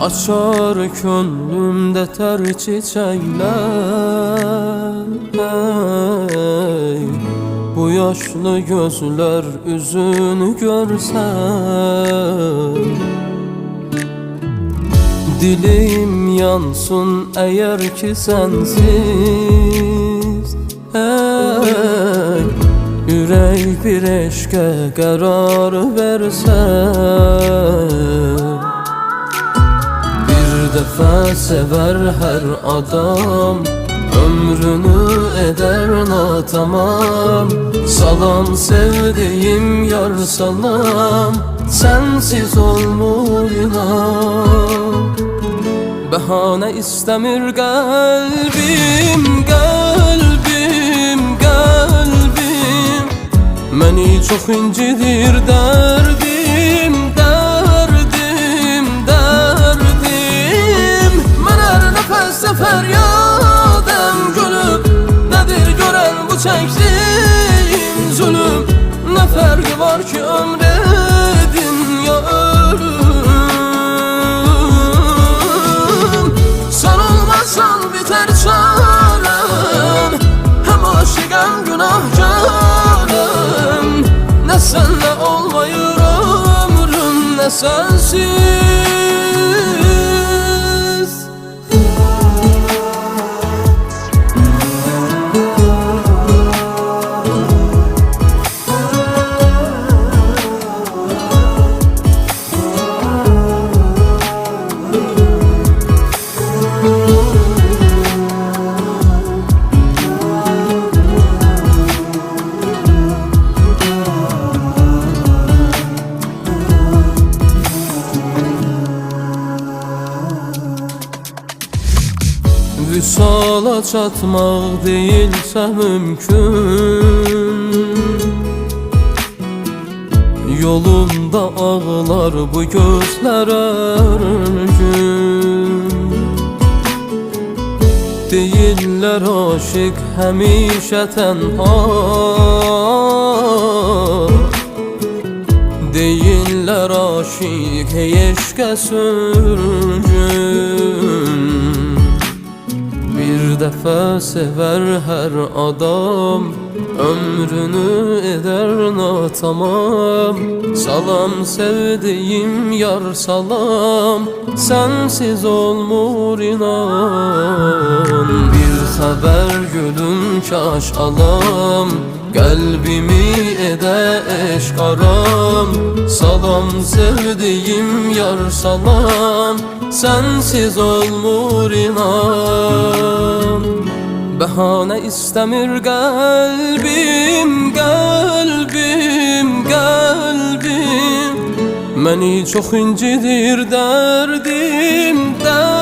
Açar könlümde ter çiçekler. Bu yaşlı gözler üzünü görse. Dilim yansın eğer ki sensiz. Yürek bir eşke karar verse. Bir defa sever her adam. Ömrünü eder natamam Salam sevdiğim yar salam. Sensiz olmur inan? Bahane istemir kalbim Kalbim, kalbim. Məni çox incidir derdim fəryadəm gülüm Nədir görən bu çəkdiyim zulüm? Nə fərqi var ki ömr edin ya ölüm? Sen olmasan biter çarem Hem aşıkım günahkarım. Ne senle olmayır ömrüm ne sensiz Vüsala çatmaq değilsə mümkün. Yolunda ağlar bu gözlər hər gün. Deyirlər aşık həmişə tənha. Deyirlər aşık eşqə sürgün defa sever her adam. Ömrünü eder natamam. Salam sevdiğim yar salam. Sensiz olmur inan. Bir haber gülüm kaş alam. Kalbimi ede eşk aram. Salam sevdiğim yar salam. Sensiz olmur inan Bahane istemir kalbim, kalbim, kalbim. Məni çox incidir derdim, derdim,